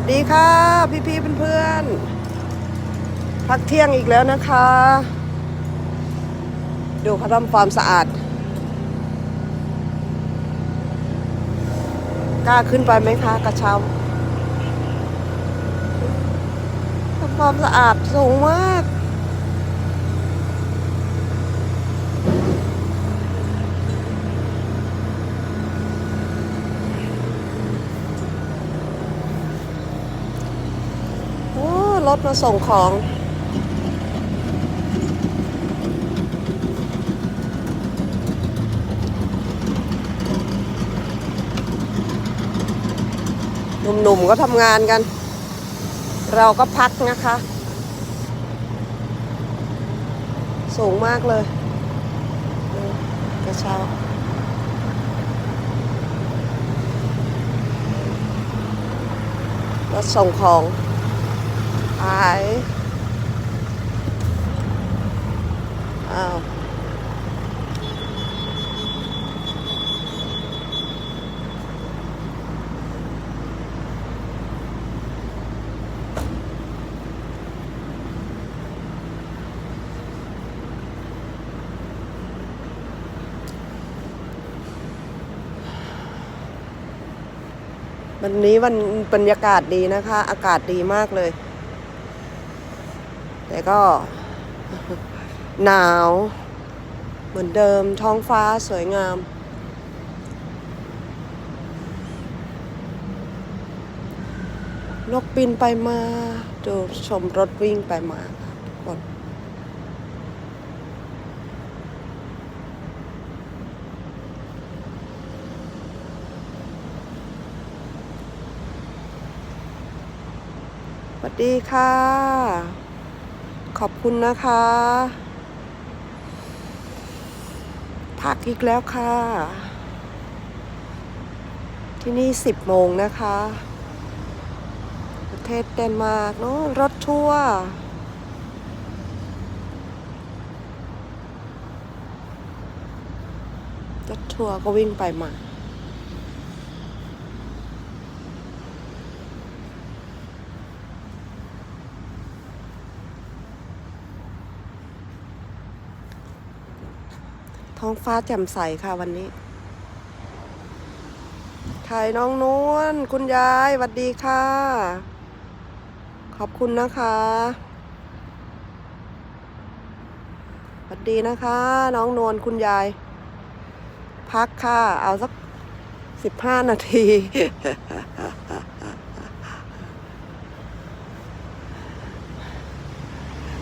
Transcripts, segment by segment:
วัสดีค่ะพี่พี่ๆเพื่อนๆพักเที่ยงอีกแล้วนะคะ ดูเขาทำความสะอาดกล้าขึ้นไปไหมคะกระเช้าทำความสะอาดสูงมาก รถมาส่งของ หนุ่มๆก็ทำงานกัน เราก็พักนะคะ สูงมากเลยกระเช้ารถส่งของ หายอ้าววันนี้วันบรรยากาศดีนะคะ อากาศดีมากเลย แต่ก็หนาวเหมือนเดิมท้องฟ้าสวยงาม นกบินไปมา ดูชมรถวิ่งไปมาทุกคนสวัสดีค่ะ ขอบคุณนะคะ พักอีกแล้วค่ะ ที่นี่สิบโมงนะคะ ประเทศเดนมาร์กเนาะรถทัวร์รถทัวร์ก็วิ่งไปมา ท้องฟ้าแจ่มใสค่ะวันนี้ถ่ายน้องนวลคุณยายสวัสดีค่ะ ขอบคุณนะคะสวัสดีนะคะ น้องนวลคุณยาย พักค่ะ เอาสักสิบห้านาที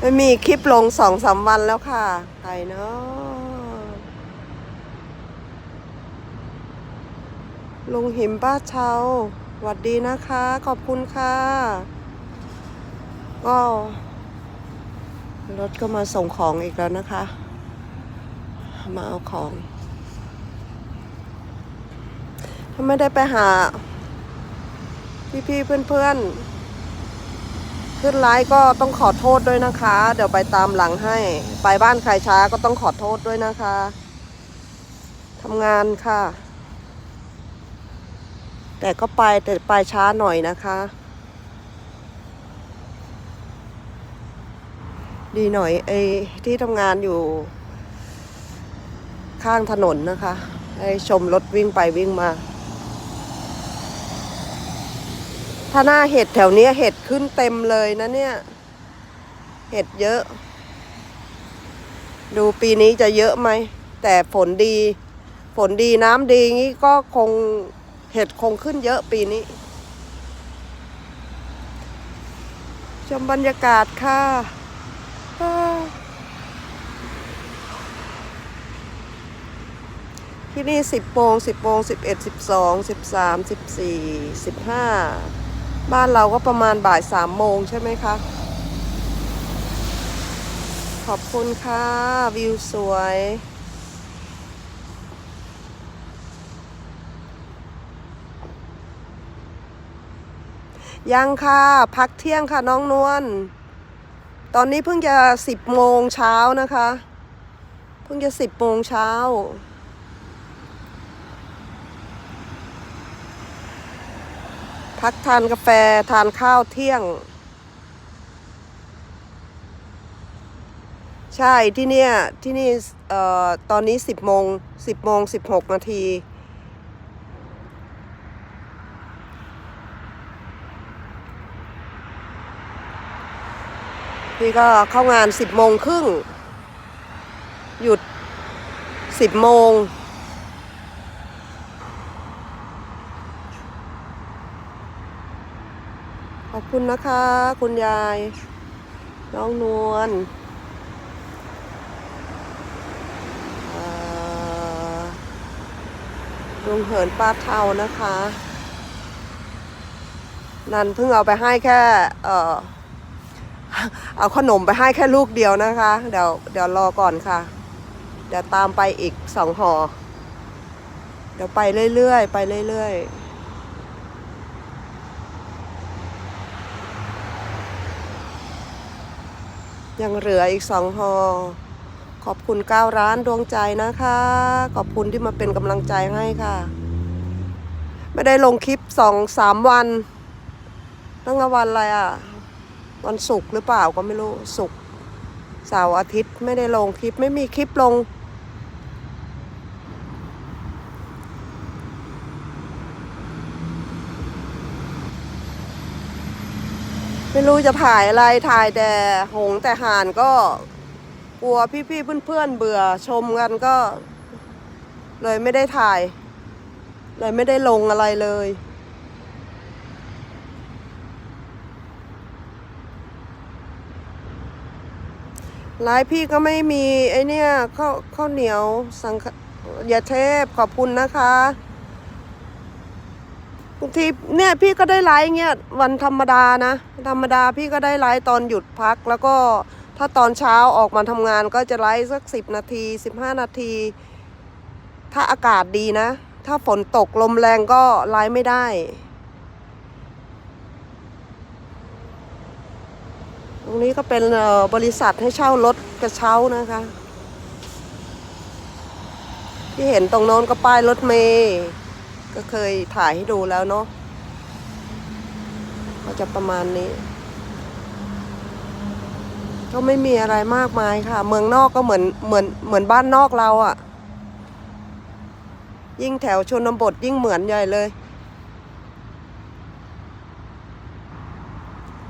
ไม่มีคลิปลงสองสามวันแล้วค่ะ ใครเนาะ ลุงหิมป้าเชาสวัสดีนะคะ ขอบคุณค่ะ ก็รถก็มาส่งของอีกแล้วนะคะ มาเอาของถ้าไม่ได้ไปหา พี่ๆเพื่อนๆ ขึ้นไลฟ์ก็ต้องขอโทษด้วยนะคะ เดี๋ยวไปตามหลังให้ ไปบ้านใครช้าก็ต้องขอโทษด้วยนะคะทำงานค่ะ แต่ก็ไปแต่ไปช้าหน่อยนะคะ ดีหน่อยไอ้ที่ทำงานอยู่ ข้างถนนนะคะให้ชมรถวิ่งไปวิ่งมา ถ้าหน้าเห็ดแถวเนี้ยเห็ดขึ้นเต็มเลยนะเนี่ย เห็ดเยอะ ดูปีนี้จะเยอะไหม แต่ฝนดี ฝนดีน้ำดีงี้ก็คง เห็ดคงขึ้นเยอะปีนี้ ชมบรรยากาศค่ะ ที่นี่สิบโมงสิบโมงสิบเอ็ดสิบสองสิบสามสิบสี่สิบห้าบ้านเราก็ประมาณบ่ายสามโมงใช่ไหมคะ ขอบคุณค่ะ วิวสวย ยังค่ะ พักเที่ยงค่ะน้องนวล ตอนนี้เพิ่งจะสิบโมงเช้านะคะ เพิ่งจะสิบโมงเช้า พักทานกาแฟทานข้าวเที่ยง ใช่ที่เนี่ยที่นี่เอ่อตอนนี้สิบโมงสิบโมงสิบหกนาที พี่ก็เข้างานสิบโมงครึ่ง หยุดสิบโมง ขอบคุณนะคะ คุณยาย น้องนวลลุงเหินป้าเทานะคะ นันเพิ่งเอาไปให้แค่ เอ่อ เอาขนมไปให้แค่ลูกเดียวนะคะ เดี๋ยวเดี๋ยวรอก่อนค่ะ เดี๋ยวตามไปอีกสองห่อ เดี๋ยวไปเรื่อยๆ ไปเรื่อยๆยังเหลืออีกสองห่อขอบคุณก้าวร้านดวงใจนะคะ ขอบคุณที่มาเป็นกำลังใจให้ค่ะ ไม่ได้ลงคลิปสองสามวัน ตั้งแต่วันอะไรอะ วันศุกร์หรือเปล่าก็ไม่รู้ศุกร์เสาร์อาทิตย์ไม่ได้ลงคลิปไม่มีคลิปลง ไม่รู้จะถ่ายอะไรถ่ายแต่หงแต่ห่านก็กลัวพี่ๆเพื่อนๆเบื่อชมกันก็ เลยไม่ได้ถ่าย เลยไม่ได้ลงอะไรเลย ไลฟ์พี่ก็ไม่มีไอเนี่ยข้าวข้าวเหนียวสังยาเทพขอบคุณนะคะบางทีเนี่ยพี่ก็ได้ไลฟ์เงี้ยวันธรรมดานะ ธรรมดาพี่ก็ได้ไลฟ์ตอนหยุดพัก แล้วก็ถ้าตอนเช้าออกมาทำงานก็จะไลฟ์สักสิบนาทีสิบห้านาที ถ้าอากาศดีนะ ถ้าฝนตกลมแรงก็ไลฟ์ไม่ได้ รงนี้ก็เป็นบริษัทให้เช่ารถกระเช้านะคะ ที่เห็นตรงโน้นก็ป้ายรถเมย์ก็เคยถ่ายให้ดูแล้วเนาะก็จะประมาณนี้ ก็ไม่มีอะไรมากมายค่ะ เมืองนอกก็เหมือนเหมือนเหมือนบ้านนอกเราอะ่ะ ยิ่งแถวชนบทยิ่งเหมือนใหญ่เลย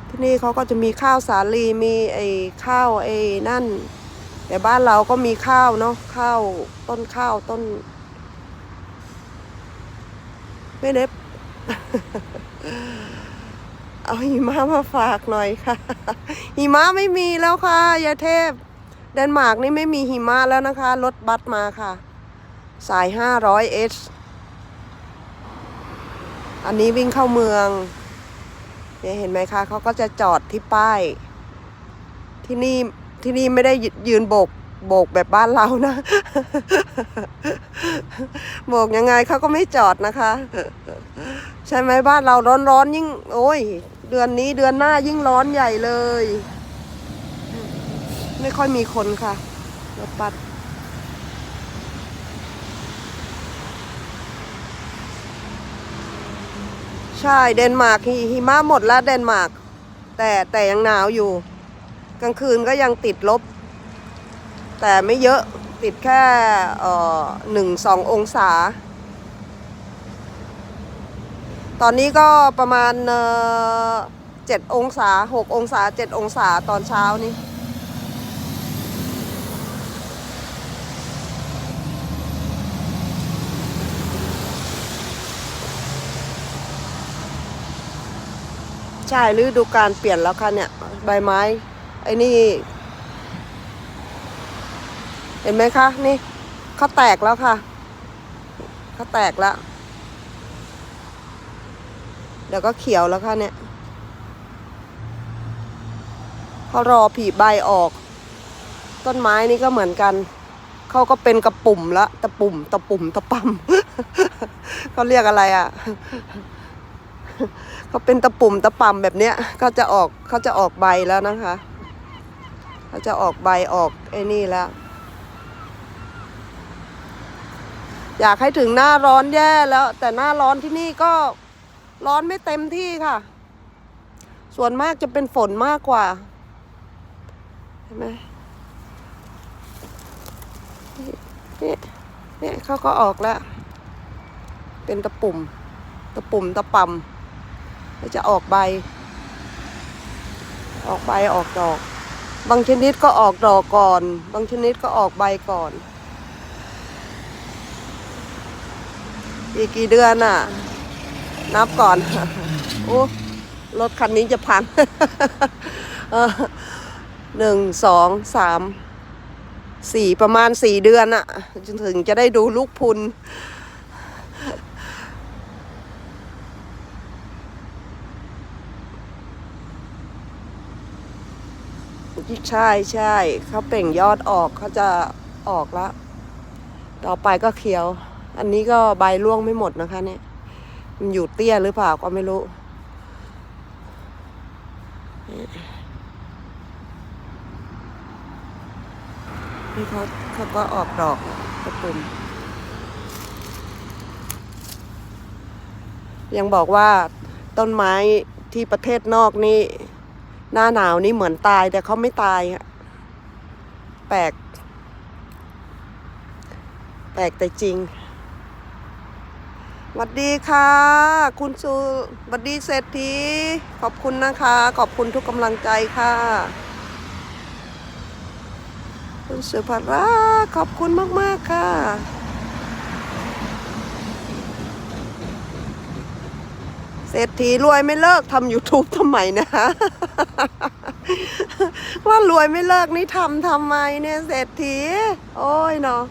ที่ นี่เขาก็จะมีข้าวสาลีมีไอ้ข้าวไอ้นั่น แต่บ้านเราก็มีข้าวเนาะข้าวต้นข้าวต้น ไม่เน็บเอาหิมะมาฝากหน่อยค่ะ หิมะไม่มีแล้วค่ะยาเทพ เดนมาร์กนี่ไม่มีหิมะแล้วนะคะ รถบัสมาค่ะ สาย 500 h อันนี้วิ่งเข้าเมือง เนี่ยเห็นไหมคะเขาก็จะจอดที่ป้าย ที่นี่ที่นี่ไม่ได้ยืนโบกโบกแบบบ้านเรานะ โบกยังไงเขาก็ไม่จอดนะคะ ใช่ไหมบ้านเราร้อนร้อนยิ่ง โอ้ย เดือนนี้เดือนหน้ายิ่งร้อนใหญ่เลย ไม่ค่อยมีคนค่ะรถบัส ใช่เดนมาร์กหิหิมะหมดแล้วเดนมาร์กแต่แต่ยังหนาวอยู่ กลางคืนก็ยังติดลบ แต่ไม่เยอะติดแค่เอ่อหนึ่งสององศา ตอนนี้ก็ประมาณเอ่อเจ็ดองศาหกองศาเจ็ดองศาตอนเช้านี้ ใช่ฤดูการเปลี่ยนแล้วค่ะเนี่ย ใบไม้ ไอ้นี่ เห็นไหมคะ นี่เขาแตกแล้วค่ะเขาแตกแล้ว เดี๋ยวก็เขียวแล้วค่ะเนี่ยเขารอผีใบออก ต้นไม้นี่ก็เหมือนกันเขาก็เป็นกระปุ่มละตะปุ่มตะปุ่มตะปั๊มเขาเรียกอะไรอะ เขาเป็นตะปุ่มตะป่ำแบบเนี้ยเขาจะออกเขาจะออกใบแล้วนะคะเขาจะออกใบออกไอ้นี่แล้ว อยากให้ถึงหน้าร้อนแย่แล้ว แต่หน้าร้อนที่นี่ก็ร้อนไม่เต็มที่ค่ะ ส่วนมากจะเป็นฝนมากกว่าเห็นไหมนี่นี่นี่เขาก็ออกแล้ว เป็นตะปุ่ม ตะปุ่มตะป่ำ แล้วจะออกใบ ออกใบออกดอก บางชนิดก็ออกดอกก่อน บางชนิดก็ออกใบก่อน อีกกี่เดือนอะ นับก่อนโอ้รถคันนี้จะพังหนึ่งสองสามสี่ประมาณสี่เดือนอะจนถึงจะได้ดูลูกพุน ใช่ใช่เขาเปล่งยอดออกเขาจะออกล้วต่อไปก็เขียว อันนี้ก็ใบร่วงไม่หมดนะคะ เนี่ย มันอยู่เตี้ยหรือเปล่าก็ไม่รู้ นี่เขาเขาก็ออกดอกกระตุ่มยังบอกว่าต้นไม้ที่ประเทศนอกนี่ หน้าหนาวนี่เหมือนตายแต่เขาไม่ตายแปลก แปลกแต่จริงสวัสดีค่ะ คุณสุสวัสดีเศรษฐีขอบคุณนะคะ ขอบคุณทุกกำลังใจค่ะ คุณสุภาราขอบคุณมาก ๆ ค่ะ เศรษฐีรวยไม่เลิกทำ YouTube ทำไมนะ ว่ารวยไม่เลิกนี่ทำทำไมเนี่ยเศรษฐี โอ้ยเนาะ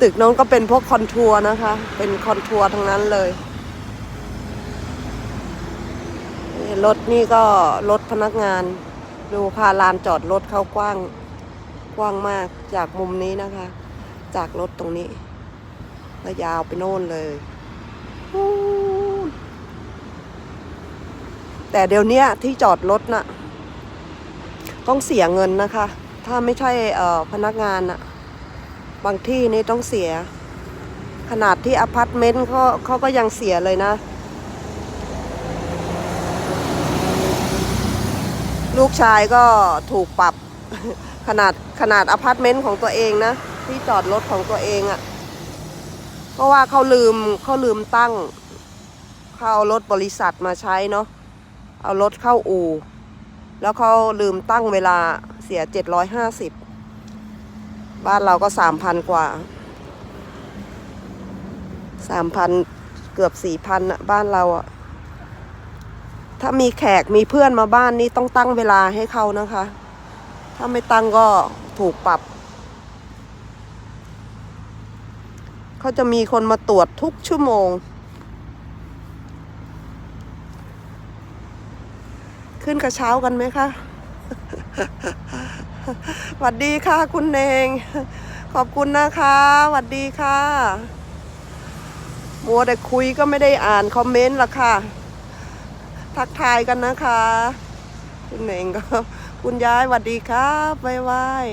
ตึกน้องก็เป็นพวกคอนทัวร์นะคะ เป็นคอนทัวร์ทั้งนั้นเลย รถนี่ก็รถพนักงาน ดูค่ะลานจอดรถเขากว้าง กว้างมากจากมุมนี้นะคะ จากรถตรงนี้ แล้วยาวไปโน่นเลย แต่เดี๋ยวนี้ที่จอดรถน่ะ ต้องเสียเงินนะคะ ถ้าไม่ใช่พนักงานน่ะ บางที่นี่ต้องเสีย ขนาดที่อพาร์ตเมนต์เขาเขาก็ยังเสียเลยนะ ลูกชายก็ถูกปรับขนาดขนาดอพาร์ตเมนต์ของตัวเองนะ ที่จอดรถของตัวเองอะ่ะ เพราะว่าเขาลืมเขาลืมตั้งเขาเอารถบริษัทมาใช้เนาะเอารถเข้าอู่ แล้วเขาลืมตั้งเวลาเสียเจ็ดร้อยห้าสิบบ้านเราก็สามพันกว่าสามพันเกือบสี่พันอะบ้านเราอะถ้ามีแขกมีเพื่อนมาบ้านนี่ต้องตั้งเวลาให้เขานะคะ ถ้าไม่ตั้งก็ถูกปรับ เขาจะมีคนมาตรวจทุกชั่วโมง ขึ้นกระเช้ากันไหมคะสวัสดีค่ะ คุณเนงขอบคุณนะคะสวัสดีค่ะมัวแต่คุยก็ไม่ได้อ่านคอมเมนต์ละค่ะ ทักทายกันนะคะ คุณเองก็ คุณยายสวัสดีครับบ๊ายบาย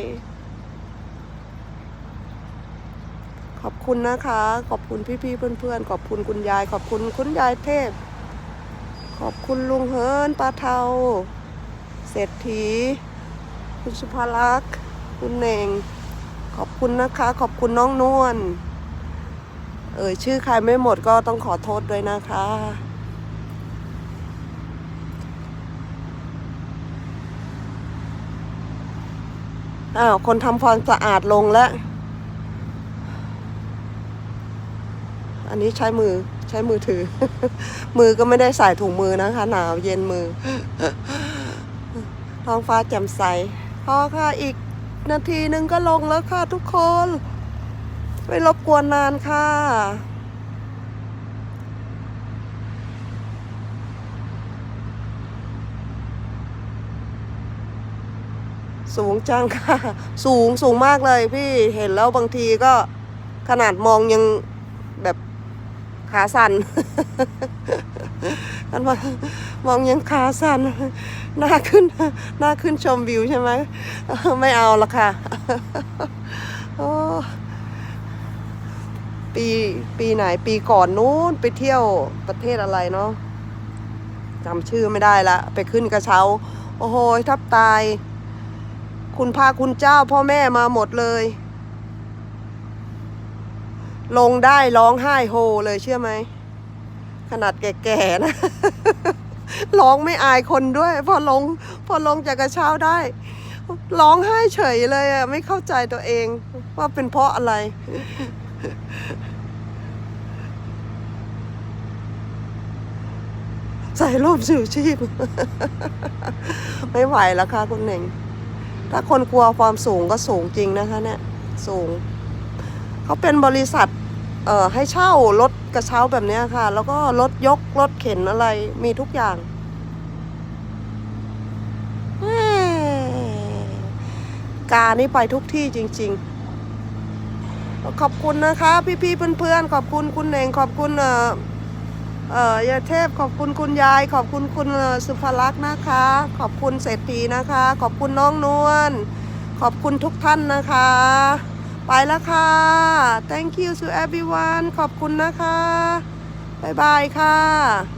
ขอบคุณนะคะ ขอบคุณพี่ๆเพื่อนๆ ขอบคุณคุณยาย ขอบคุณคุณยายเทพ ขอบคุณลุงเฮิร์นป้าเทา เศรษฐี คุณสุภาลักษณ์คุณเองขอบคุณนะคะ ขอบคุณน้องนวล เอ่ยชื่อใครไม่หมดก็ต้องขอโทษด้วยนะคะ อ้าว คนทำความสะอาดลงแล้ว อันนี้ใช้มือใช้มือถือ มือก็ไม่ได้ใส่ถุงมือนะคะ หนาวเย็นมือ ท้องฟ้าแจ่มใสพอค่ะอีกนาทีนึงก็ลงแล้วค่ะทุกคน ไม่รบกวนนานค่ะสูงจังค่ะ สูงสูงมากเลยพี่เห็นแล้วบางทีก็ขนาดมองยัง ขาสั่นอันว่ามองยังขาสั่นหน้าขึ้นหน้าขึ้นชมวิวใช่ไหมไม่เอาละค่ะปีปีไหนปีก่อนนู้นไปเที่ยวประเทศอะไรเนาะจำชื่อไม่ได้ละ ไปขึ้นกระเช้า โอ้โหทับตาย คุณพาคุณเจ้าพ่อแม่มาหมดเลย ลงได้ร้องไห้โฮเลยเชื่อไหม ขนาดแก่ๆนะ ร้องไม่อายคนด้วย พอลง พอลงจากกระเช้าได้ ร้องไห้เฉยเลยอะไม่เข้าใจตัวเอง ว่าเป็นเพราะอะไร ใส่ร่มสูชีพ ไม่ไหวแล้วค่ะคุณเหน่ง ถ้าคนกลัวความสูงก็สูงจริงนะคะเนี่ย สูง เขาเป็นบริษัทเอ่อให้เช่ารถกระเช้าแบบนี้ค่ะ แล้วก็รถยกรถเข็นอะไรมีทุกอย่างกานี่ไปทุกที่จริง ๆ ขอบคุณนะคะ พี่ๆเพื่อนๆขอบคุณคุณเองขอบคุณเอ่อเอ่อยาเทพขอบคุณคุณยาย ขอบคุณคุณสุภลักษณ์นะคะ ขอบคุณเศรษฐีนะคะ ขอบคุณน้องนวลขอบคุณทุกท่านนะคะ ไปแล้วค่ะ thank you to everyone ขอบคุณนะคะ บ๊ายบายค่ะ